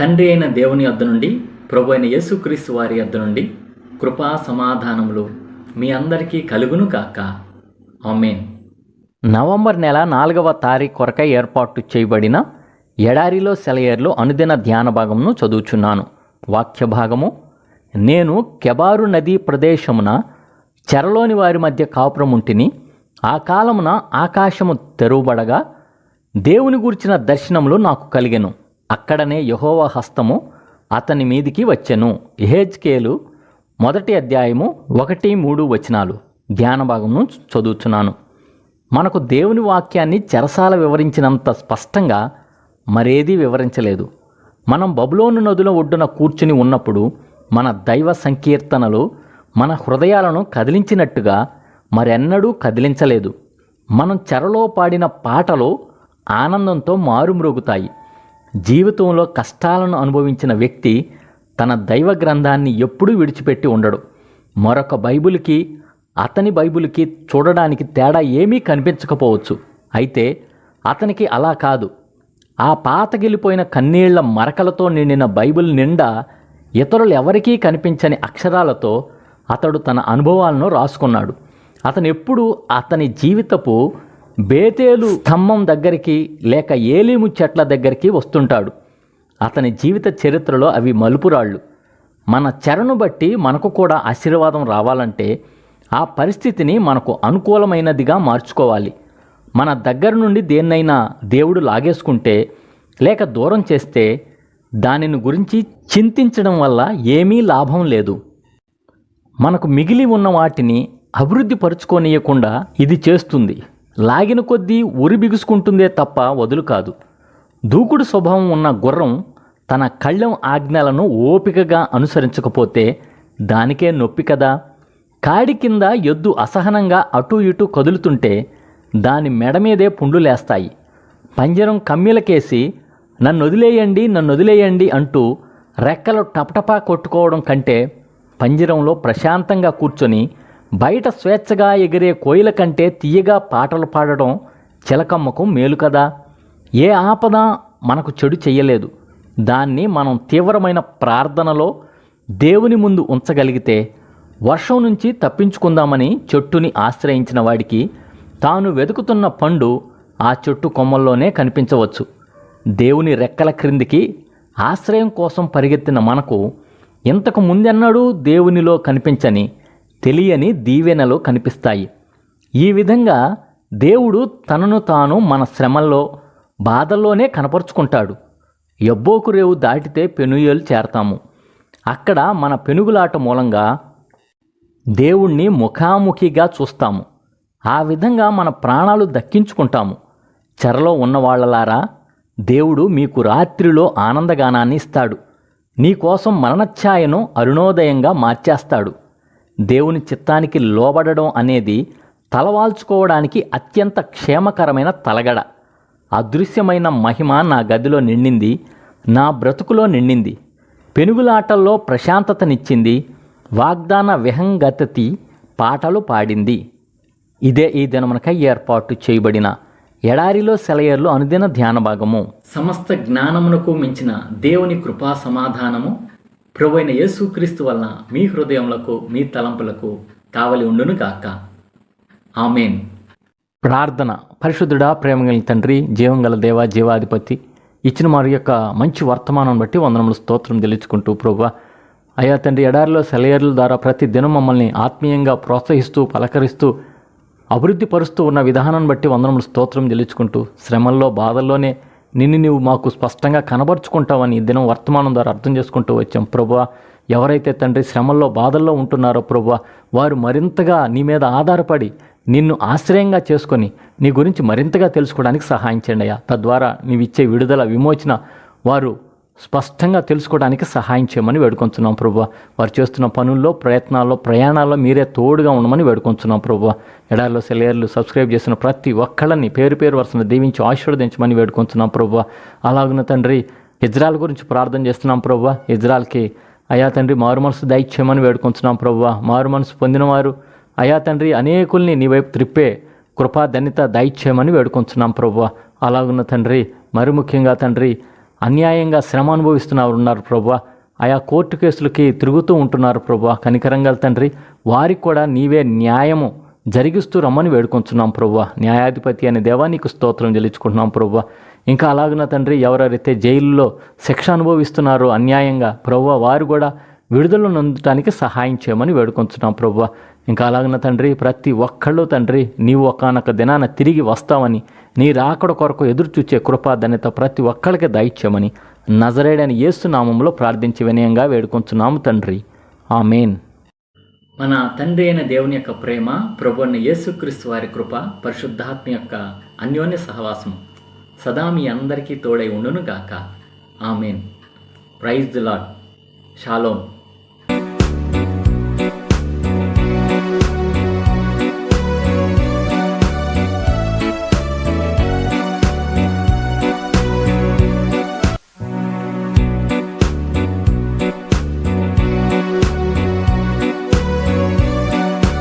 తండ్రి అయిన దేవుని వద్ద నుండి ప్రభు అయిన యేసుక్రీస్తు వారి యొద్ద నుండి కృపా సమాధానములు మీ అందరికీ కలుగును కాక ఆమెన్. నవంబర్ నెల నాలుగవ తారీఖు కొరకై ఏర్పాటు చేయబడిన ఎడారిలో సెలయేర్లు అనుదిన ధ్యాన భాగమును చదువుచున్నాను. వాక్య భాగము నేను కెబారు నదీ ప్రదేశమున చెరలోని వారి మధ్య కాపురముంటిని ఆ కాలమున ఆకాశము తెరువబడగా దేవుని గూర్చిన దర్శనములు నాకు కలిగెను. అక్కడనే యహోవ హస్తము అతని మీదికి వచ్చెను. ఎహెజ్కేలు మొదటి అధ్యాయము ఒకటి మూడు వచనాలు ధ్యాన భాగమును చదువుచున్నాను. మనకు దేవుని వాక్యాన్ని చెరసాల వివరించినంత స్పష్టంగా మరేదీ వివరించలేదు. మనం బబులోను నదుల ఒడ్డున కూర్చుని ఉన్నప్పుడు మన దైవ సంకీర్తనలు మన హృదయాలను కదిలించినట్టుగా మరెన్నడూ కదిలించలేదు. మనం చెరలో పాడిన పాటలు ఆనందంతో మారుమ్రోగుతాయి. జీవితంలో కష్టాలను అనుభవించిన వ్యక్తి తన దైవ గ్రంథాన్ని ఎప్పుడూ విడిచిపెట్టి ఉండడు. మరొక బైబిల్కి అతని బైబిల్కి చూడడానికి తేడా ఏమీ కనిపించకపోవచ్చు. అయితే అతనికి అలా కాదు. ఆ పాతగిలిపోయిన కన్నీళ్ళ మరకలతో నిండిన బైబిల్ నిండా ఇతరులు ఎవరికీ కనిపించని అక్షరాలతో అతడు తన అనుభవాలను రాసుకున్నాడు. అతను ఎప్పుడూ అతని జీవితపు బేతేలు స్తంభం దగ్గరికి లేక ఏలీము చెట్ల దగ్గరికి వస్తుంటాడు. అతని జీవిత చరిత్రలో అవి మలుపురాళ్ళు. మన చెరను బట్టి మనకు కూడా ఆశీర్వాదం రావాలంటే ఆ పరిస్థితిని మనకు అనుకూలమైనదిగా మార్చుకోవాలి. మన దగ్గర నుండి దేన్నైనా దేవుడు లాగేసుకుంటే లేక దూరం చేస్తే దానిని గురించి చింతించడం వల్ల ఏమీ లాభం లేదు. మనకు మిగిలి ఉన్న వాటిని అభివృద్ధి పరుచుకోనీయకుండా ఇది చేస్తుంది. లాగిన కొద్దీ ఉరి బిగుసుకుంటుందే తప్ప వదులు కాదు. దూకుడు స్వభావం ఉన్న గుర్రం తన కళ్ళెం ఆజ్ఞలను ఓపికగా అనుసరించకపోతే దానికే నొప్పి కదా. కాడి కింద ఎద్దు అసహనంగా అటూ ఇటూ కదులుతుంటే దాని మెడ మీదే పుండ్లు లేస్తాయి. పంజరం కమ్మిలకేసి నన్ను వదిలేయండి నన్ను వదిలేయండి అంటూ రెక్కలు టపటపా కొట్టుకోవడం కంటే పంజరంలో ప్రశాంతంగా కూర్చొని బయట స్వేచ్ఛగా ఎగిరే కోయిల కంటే తీయగా పాటలు పాడడం చిలకమ్మకు మేలు కదా. ఏ ఆపద మనకు చెడు చేయలేదు దాన్ని మనం తీవ్రమైన ప్రార్థనలో దేవుని ముందు ఉంచగలిగితే వర్షం నుంచి తప్పించుకుందామని చెట్టుని ఆశ్రయించిన వాడికి తాను వెతుకుతున్న పండు ఆ చెట్టు కొమ్మల్లోనే కనిపించవచ్చు. దేవుని రెక్కల క్రిందికి ఆశ్రయం కోసం పరిగెత్తిన మనకు ఇంతకు ముందెన్నడూ దేవునిలో కనిపించని తెలియని దీవెనలు కనిపిస్తాయి. ఈ విధంగా దేవుడు తనను తాను మన శ్రమల్లో బాధల్లోనే కనపరుచుకుంటాడు. ఎబ్బోకు రేవు దాటితే పెనుయేలు చేరతాము. అక్కడ మన పెనుగులాట మూలంగా దేవుణ్ణి ముఖాముఖిగా చూస్తాము. ఆ విధంగా మన ప్రాణాలు దక్కించుకుంటాము. చెరలో ఉన్నవాళ్ళలారా దేవుడు మీకు రాత్రిలో ఆనందగానాన్ని ఇస్తాడు. నీకోసం మరణఛాయను అరుణోదయంగా మార్చేస్తాడు. దేవుని చిత్తానికి లోబడడం అనేది తలవాల్చుకోవడానికి అత్యంత క్షేమకరమైన తలగడ. అదృశ్యమైన మహిమ నా గదిలో నిండింది నా బ్రతుకులో నిండింది. పెనుగులాటల్లో ప్రశాంతతనిచ్చింది వాగ్దాన విహంగతతి పాటలు పాడింది. ఇదే ఈ దినమునకై ఏర్పాటు చేయబడిన ఎడారిలో సెలయర్లు అనుదిన ధ్యాన భాగము. సమస్త జ్ఞానమునకు మించిన దేవుని కృపా సమాధానము. ప్రభు అయిన యేసుక్రీస్తు వలన మీ హృదయములకు మీ తలంపులకు కావలి ఉండును కాక ఆమెన్. ప్రార్థన. పరిశుద్ధుడా ప్రేమగల తండ్రి జీవంగల దేవ జీవాధిపతి ఇచ్చిన వారి యొక్క మంచి వర్తమానం బట్టి వందనములు స్తోత్రం తెలుసుకుంటూ ప్రభు అయా తండ్రి ఎడారిలో సెలయర్ల ద్వారా ప్రతి దినం మమ్మల్ని ఆత్మీయంగా ప్రోత్సహిస్తూ పలకరిస్తూ అభివృద్ధి పరుస్తూ ఉన్న విధానం బట్టి వందనములు స్తోత్రం తెలుసుకుంటూ శ్రమల్లో బాధల్లోనే నిన్ను నీవు మాకు స్పష్టంగా కనబరుచుకుంటావని దినం వర్తమానం ద్వారా అర్థం చేసుకుంటూ వచ్చాం. ప్రభా ఎవరైతే తండ్రి శ్రమల్లో బాధల్లో ఉంటున్నారో ప్రభా వారు మరింతగా నీ మీద ఆధారపడి నిన్ను ఆశ్రయంగా చేసుకొని నీ గురించి మరింతగా తెలుసుకోవడానికి సహాయం చేయండి అయ్యా. తద్వారా నీవిచ్చే విడుదల విమోచన వారు స్పష్టంగా తెలుసుకోవడానికి సహాయం చేయమని వేడుకొంచున్నాం ప్రభు వారు చేస్తున్న పనుల్లో ప్రయత్నాల్లో ప్రయాణాల్లో మీరే తోడుగా ఉండమని వేడుకొంచున్నాం ప్రభు ఎడారిలో సెలయర్లు సబ్స్క్రైబ్ చేసిన ప్రతి ఒక్కళ్ళని పేరు పేరు వరుసను దీవించి ఆశీర్వదించమని వేడుకొంచున్నాం ప్రభు అలాగున తండ్రి ఇజ్రాయల్ గురించి ప్రార్థన చేస్తున్నాం ప్రభు ఇజ్రాయల్కి అయా తండ్రి మారు మనసు దయచేయమని వేడుకొంచున్నాం ప్రభు మారు మనసు పొందినవారు అయా తండ్రి అనేకుల్ని నీ వైపు త్రిప్పే కృపా ధన్యత దయచేయమని వేడుకొంచున్నాం ప్రభు అలాగున్న తండ్రి మరి ముఖ్యంగా తండ్రి అన్యాయంగా శ్రమ అనుభవిస్తున్నారు ఉన్నారు ప్రభా. ఆయా కోర్టు కేసులకి తిరుగుతూ ఉంటున్నారు ప్రభా. కనికరంగల తండ్రి వారికి కూడా నీవే న్యాయము జరిగిస్తూ రమ్మని వేడుకొంచున్నాం ప్రభా. న్యాయాధిపతి అనే దేవా నీకు స్తోత్రం చెల్లించుకుంటున్నాం ప్రభా. ఇంకా అలాగిన తండ్రి ఎవరెవరైతే జైల్లో శిక్ష అనుభవిస్తున్నారో అన్యాయంగా ప్రభా వారు కూడా విడుదల నొందటానికి సహాయం చేయమని వేడుకొంచున్నాం ప్రభా. ఇంకా అలాగిన తండ్రి ప్రతి ఒక్కళ్ళు తండ్రి నీవు ఒకనొక దినాన తిరిగి వస్తావని నీ రాకడ కొరకు ఎదురు చూచే కృపాధన్యత ప్రతి ఒక్కరికి దయచేయమని నజరేడని యేసు నామంలో ప్రార్థించి వినయంగా వేడుకొంచున్నాము తండ్రి. ఆమెన్. మన తండ్రి అయిన దేవుని యొక్క ప్రేమ ప్రభు అయిన యేసుక్రీస్తు వారి కృప పరిశుద్ధాత్మ యొక్క అన్యోన్య సహవాసం సదా మీ అందరికీ తోడై ఉండును గాక amen. Praise the lord shalom